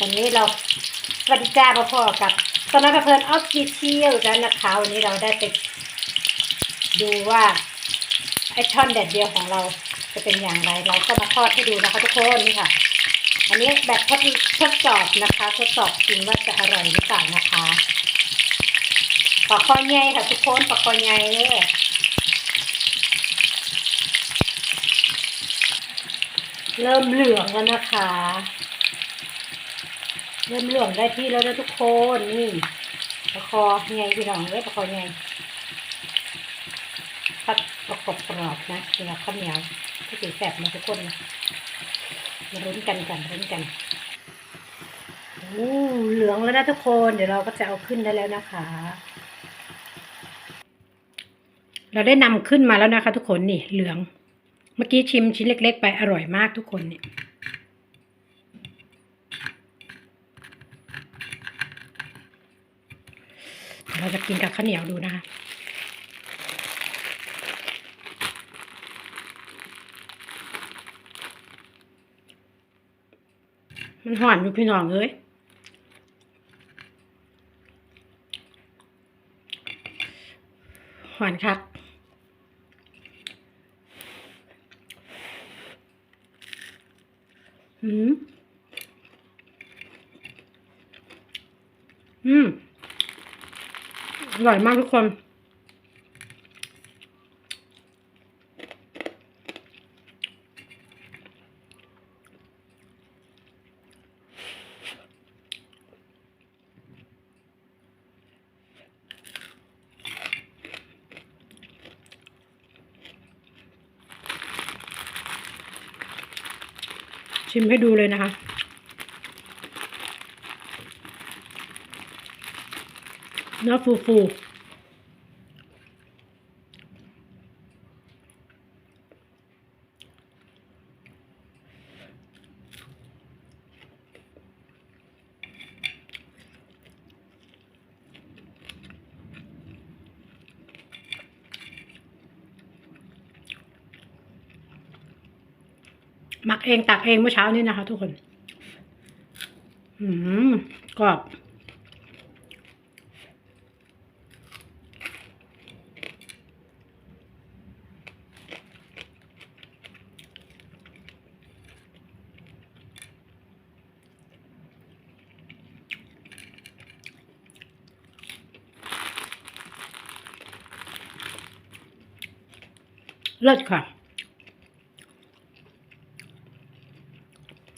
วันนี้เราสวัสดีจ้าพ่อๆกับตอนนั้นเพลินออฟฟิเชียลกันนะคะวันนี้เราได้ไปดูว่าไอช่อนแดดเดียวของเราจะเป็นอย่างไร เราก็มาทอดให้ดูนะคะทุกคนนี่ค่ะ อันนี้แบบทดทดสอบนะคะทดสอบกินว่าจะอร่อยหรือเปล่านะคะปลาคอใหญ่ค่ะทุกคนปลาคอใหญ่เลยเริ่มเหลืองแล้วนะคะ เริ่มเหลืองได้ที่แล้วนะทุกคนนี่ปลาคอใหญ่พี่น้องเลยปลาคอใหญ่ผัดประกบกรอบนะกินกับข้าวเหนียวที่ถือแสบมาทุกคนนะมารุ้นกันกันรุ้นกันโอ้เหลืองแล้วนะทุกคนเดี๋ยวเราก็จะเอาขึ้นได้แล้วนะคะ เราได้นำขึ้นมาแล้วนะคะ ทุกคนนี่เหลือง เมื่อกี้ชิมชิ้นเล็ก ๆ ไปอร่อยมากทุกคนเนี่ เราจะกินกับข้าวเหนียวดูนะคะมันหวานอยู่พี่น้องเอ้ยหวานครับอืมอืม อร่อยมากทุกคนชิมให้ดูเลยนะคะ เนื้อฟูฟูหมักเองตักเองเมื่อเช้านี้นะคะ ทุกคน อืมกรอบ เลิศค่ะ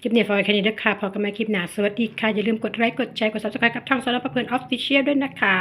คลิปนี้ฝากไว้แค่นี้นะคะพอกันใหมาคลิปหน้า สวัสดีค่ะ อย่าลืมกดไลค์ กดแชร์ กด subscribe กับทางสารพัดเพื่อนออฟฟิเชียลด้วยนะคะ